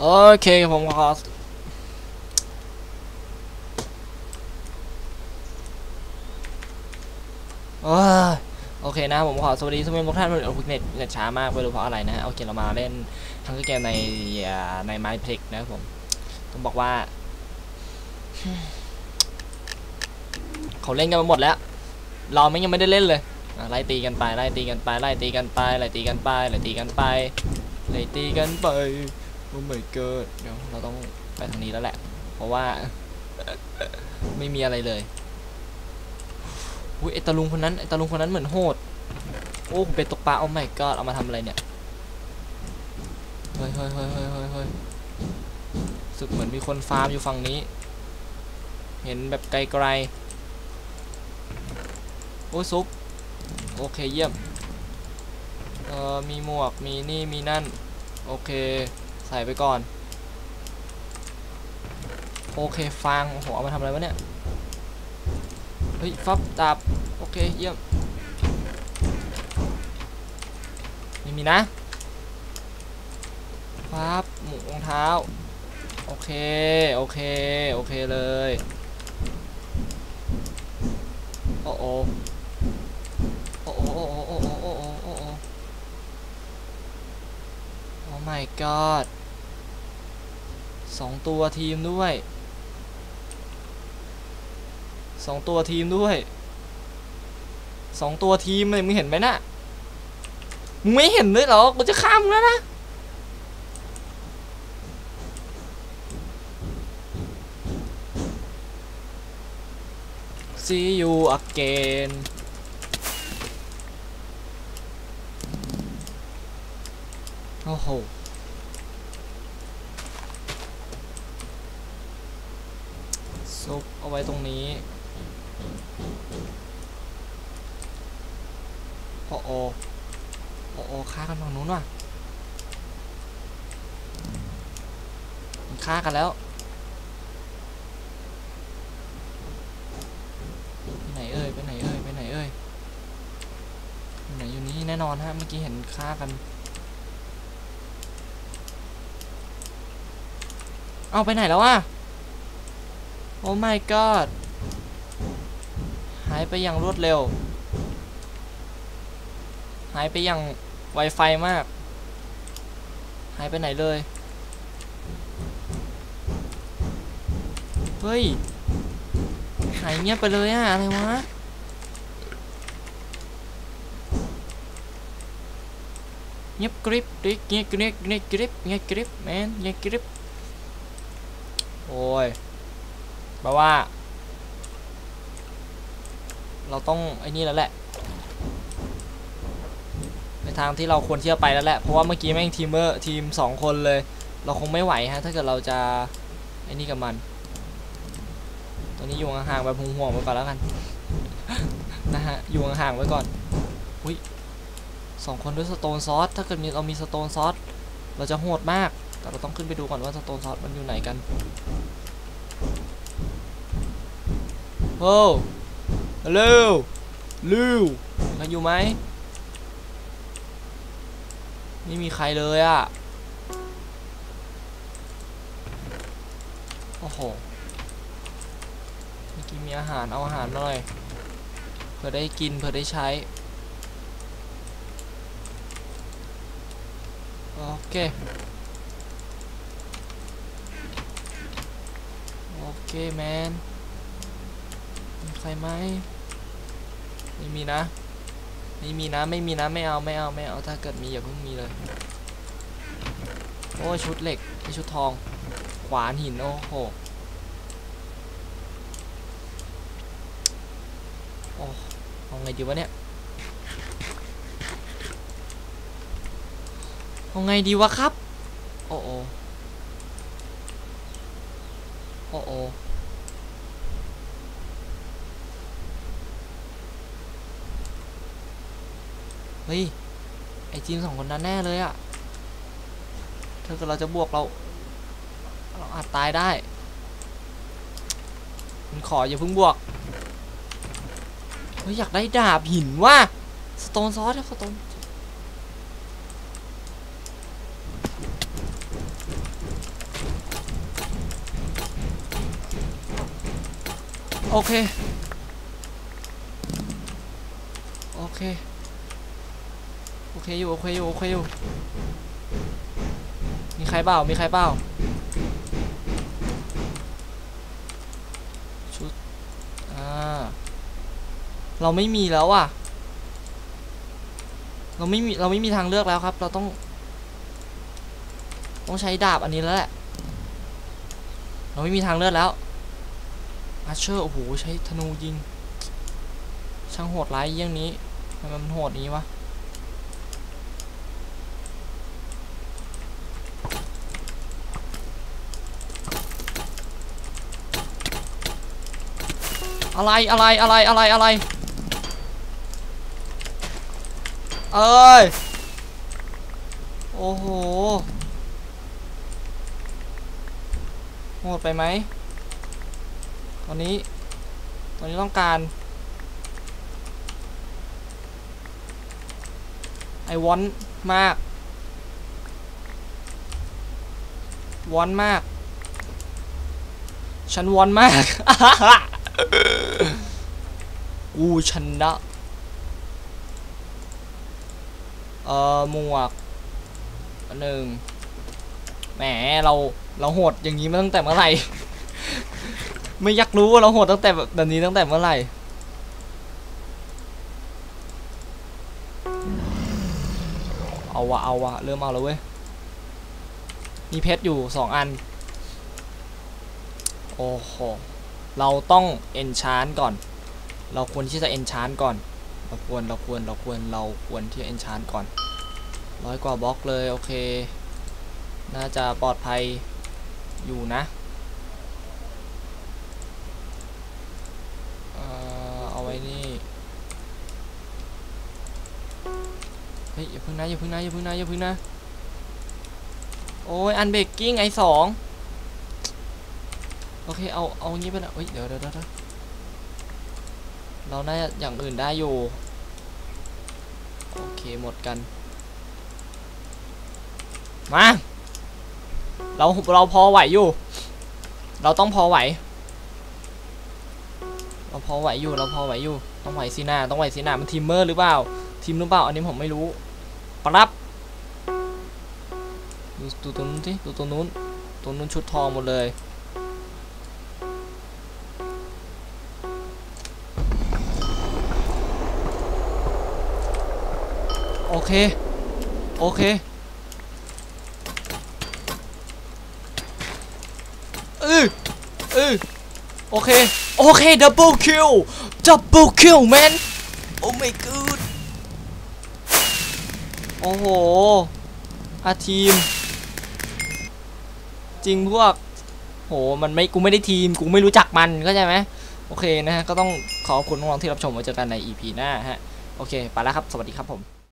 โอเคผมขอโอเคนะผมขอสวัสดีทุกท่านทุกท่านเน็ตเน็ตช้ามากไม่รู้เพราะอะไรนะโอเคเรามาเล่นทั้งเกมในในไมพลิกนะครับผมต้องบอกว่า เขาเล่นกันมาหมดแล้ว เราไม่ยังไม่ได้เล่นเลยไล่ตีกันไปไล่ตีกันไปไล่ตีกันไปไล่ตีกันไปไล่ตีกันไปไล่ตีกันไป โอ้ my god เดี๋ยวเราต้องไปทางนี้แล้วแหละ เพราะว่า ไม่มีอะไรเลยอุ้ยไอตาลุงคนนั้นไอตาลุงคนนั้นเหมือนโหด โอ้ผมเป็นตกปลาโอ้ my god เอามาทำอะไรเนี่ยเฮ้ยเฮ้ยเฮ้ยเฮ้ยเฮ้ยเฮ้ยรู้สึกเหมือนมีคนฟาร์มอยู่ฝั่งนี้ เห็นแบบไกลๆ โอ้ยซุป โอเคเยี่ยม เอ่อ มีหมวก มีนี่ มีนั่น โอเค ใส่ไปก่อน โอเคฟางโอ้โหเอามาทำอะไรวะเนี่ย เฮ้ยฟับดาบโอเคเยี่ยมนี่มีนะฟับหมูรองเท้า โอเค โอเค โอเคเลย โอ้โอโอ้โอโอ้โอ้โอ้โอ้โอโอ้ my god สองตัวทีมด้วยสองตัวทีมด้วยสองตัวทีมเลยมึงเห็นไหมน่ะมึงไม่เห็นด้วยเหรอ กูจะข้ามมึงแล้วนะ See you again โอ้โห ซุปเอาไว้ตรงนี้โอ้โอโอ้โอฆ่ากันฝั่งนู้นว่ะมันฆ่ากันแล้วไปไหนเอ่ยไปไหนเอ่ยไปไหนเอ่ยไปไหนอยู่นี่แน่นอนฮะเมื่อกี้เห็นฆ่ากันเอาไปไหนแล้ววะ โอ้ my god หายไปอย่างรวดเร็ว หายไปอย่างไวไฟมาก หายไปไหนเลย เฮ้ย หายเงียบไปเลยอะอะไรวะเงียบกริบเงียบเงียบเงียบเงียบกริบเงียบกริบแมนเงียบกริบโอ้ย แปลว่า เราต้องไอ้นี่แล้วแหละในทางที่เราควรที่จะไปแล้วแหละเพราะว่าเมื่อกี้แม่งทีมเมอร์ทีมสองคนเลย เราคงไม่ไหวฮะถ้าเกิดเราจะไอ้นี่กับมัน ตอนนี้อยู่ห่างๆแบบห่วงๆไว้ก่อนแล้วกันนะฮะอยู่ห่างๆไว้ก่อนอุ้ยสองคนด้วยสโตนซอสถ้าเกิดมีเรามีสโตนซอสเราจะโหดมาก แต่เราต้องขึ้นไปดูก่อนว่าสโตนซอสมันอยู่ไหนกัน โอ้ฮัลโหลลูมีใครอยู่ไหมไม่มีใครเลยอะโอ้โห เมื่อกี้มีอาหารเอาอาหารมาหน่อย เพื่อได้กินเพื่อได้ใช้ โอเค โอเคแมน มีใครไหมไม่มีนะไม่มีนะไม่มีนะไม่เอาไม่เอาไม่เอาถ้าเกิดมีอย่าเพิ่งมีเลยโอ้ชุดเหล็กนี่ชุดทองขวานหินโอ้โหโอ้เอาไงดีวะเนี่ยเอาไงดีวะครับ โอ้โอ้โอ้โอ เฮ้ย ไอจีนสองคนนั้นแน่เลยอะถ้าเกิดเราจะบวกเรา เราอาจตายได้มันขออย่าเพิ่งบวก เฮ้ย อยากได้ดาบหินว่ะสโตนซอสครับสโตนโอเค โอเค อเคอยู่โอเคอยู่โอเคอยู่มีใครเปล่ามีใครเปล่าชุดอ่าเราไม่มีแล้วอะเราไม่มีเราไม่มีทางเลือกแล้วครับ เราต้อง ต้องใช้ดาบอันนี้แล้วแหละเราไม่มีทางเลือกแล้วอาเชอร์โอ้โหใช้ธนูยิง ช่างโหดร้ายเยี่ยงนี้ทำไมมันโหดนี้วะ อะไรอะไรอะไรอะไรอะไรเอ้ยโอ้โหโหดไปไหมตอนนี้ตอนนี้ต้องการไอวอนมากวอนมาก ฉันวอนมาก กูชนะเอ่อหมวกหนึ่งแหมเราเราโหดอย่างนี้มาตั้งแต่เมื่อไหร่ ไม่อยากรู้ว่าเราโหดตั้งแต่แบบแบบนี้ตั้งแต่เมื่อไหร่เอาวะเอาวะเริ่มเอาแล้วเว้ยมีเพชรอยู่สองอัน โอ้โห เราต้องเอนชานก่อน เราควรที่จะเอนชานก่อน เราควรเราควรเราควรเราควรที่จะเอนชานก่อนร้อยกว่าบล็อกเลยโอเค น่าจะปลอดภัยอยู่นะเอ่อเอาไว้นี่เฮ้ยอย่าพึ่งนะอย่าพึ่งนะอย่าพึ่งนะอย่าพึ่งนะโอ้ยอันเบรกกิ้งไอสองโอเคเอาเอางี้ไปนะเฮ้ยเดี๋ยวเดี๋ยวเดี๋ยว เราน่าจะอย่างอื่นได้อยู่ โอเคหมดกัน มา เราเราพอไหวอยู่ เราต้องพอไหว เราพอไหวอยู่ เราพอไหวอยู่ ต้องไหวสินะต้องไหวสินะมันทีมเมอร์หรือเปล่า ทีมหรือเปล่า อันนี้ผมไม่รู้ปรับดูดูตัวนู้นสิดูตัวนู้นตัวนู้นชุดทองหมดเลย โอเค โอเค เออเออโอเค โอเค ดับเบิลคิว ดับเบิลคิวแมน โอ้ my god โอ้โหอาทีม จริงพวก โห มันไม่ กูไม่ได้ทีม กูไม่รู้จักมันเข้าใจไหมโอเคนะฮะ ก็ต้องขอบคุณน้องๆที่รับชมไว้เจอกันใน EP หน้าฮะ โอเค ไปแล้วครับ สวัสดีครับผม